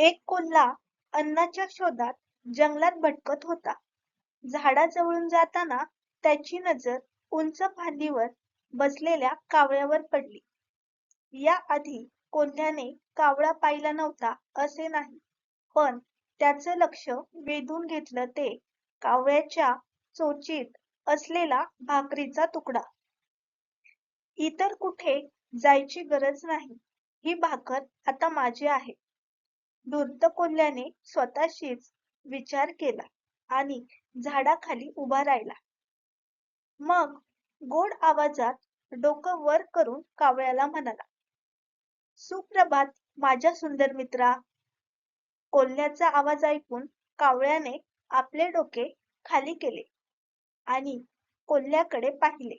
एक कोल्हा अन्नाच्या शोधात जंगलात भटकत होता. झाडाजवळून जाताना त्याची नजर उंच फांदीवर बसलेल्या कावळ्यावर पडली. या आधी कोल्ह्याने कावळा पाहिला नव्हता असे नाही पण त्याचं लक्ष वेधून घेतलं ते कावळ्याच्या चोचीत असलेला भाकरीचा तुकडा. इतर कुठे जायची गरज नाही ही भाकर आता माझी आहे. धूर्त स्वतःशीच विचार केला आणि झाडाखाली उभा राहिला. मग गोड आवाजात डोकं वर करून कावळ्याला म्हणाला सुप्रभात माझ्या सुंदर मित्रा. कोल्ह्याचा आवाज ऐकून कावळ्याने आपले डोके खाली केले आणि कोल्ह्याकडे पाहिले.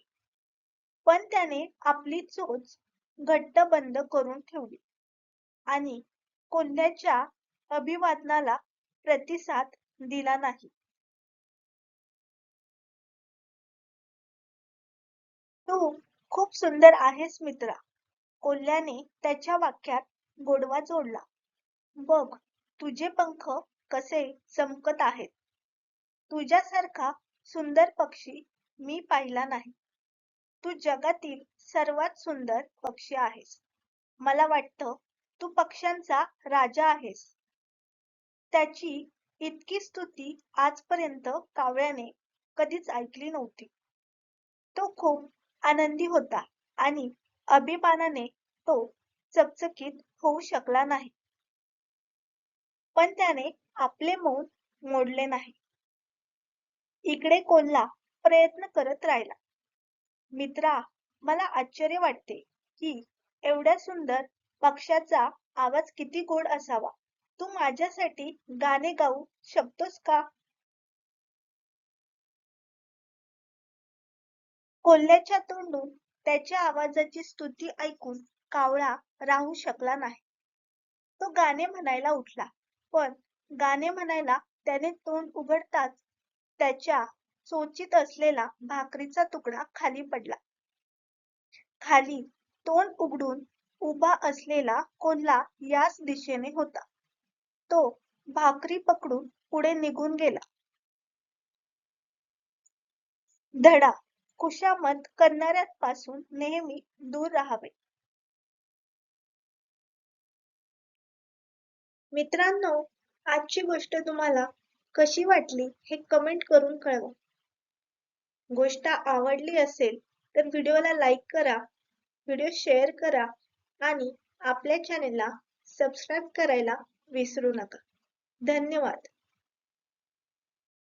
पण त्याने आपली चोच घट्ट बंद करून ठेवली आणि कोल्ह्याच्या अभिवादनाला प्रतिसाद दिला नाही. तू खूप सुंदर आहेस मित्रा. कोल्ह्याने त्याच्या वाक्यात गोडवा जोडला. बघ तुझे पंख कसे चमकत आहेत. तुझ्यासारखा सुंदर पक्षी मी पाहिला नाही. तू जगातील सर्वात सुंदर पक्षी आहेस. मला वाटतं तू पक्ष्यांचा राजा आहेस. त्याची इतकी स्तुती आजपर्यंत कावळ्याने कधीच ऐकली नव्हती. तो खूप आनंदी होता आणि अभिमानाने तो चकचकीत होऊ शकला नाही. पण त्याने आपले मौन मोडले नाही. इकडे कोल्हा प्रयत्न करत राहिला? मित्रा मला आश्चर्य वाटते की एवढ्या सुंदर पक्षाचा आवाज किती गोड असावा? तू माझ्यासाठी गाणे गाऊ शकतोस का? कोल्ह्याच्या तोंडून त्याच्या आवाजाची स्तुती ऐकून कावळा राहू शकला नाही. तो गाणे म्हणायला उठला पण गाणे म्हणायला त्याने तोंड उघडताच त्याच्या चोचीत असलेला भाकरीचा तुकडा खाली पडला. खाली तोंड उघडून उभा असलेला कोल्हा याच दिशेने होता. तो भाकरी पकडून पुढे निघून गेला. धडा कुशामत करणाऱ्यांपासून नेहमी दूर राहावे. मित्रांनो आजची गोष्ट तुम्हाला कशी वाटली हे कमेंट करून कळवा. गोष्ट आवडली असेल तर व्हिडिओला लाईक करा व्हिडिओ शेअर करा आणि आपल्या चॅनेलला सबस्क्राईब करायला विसरू नका. धन्यवाद.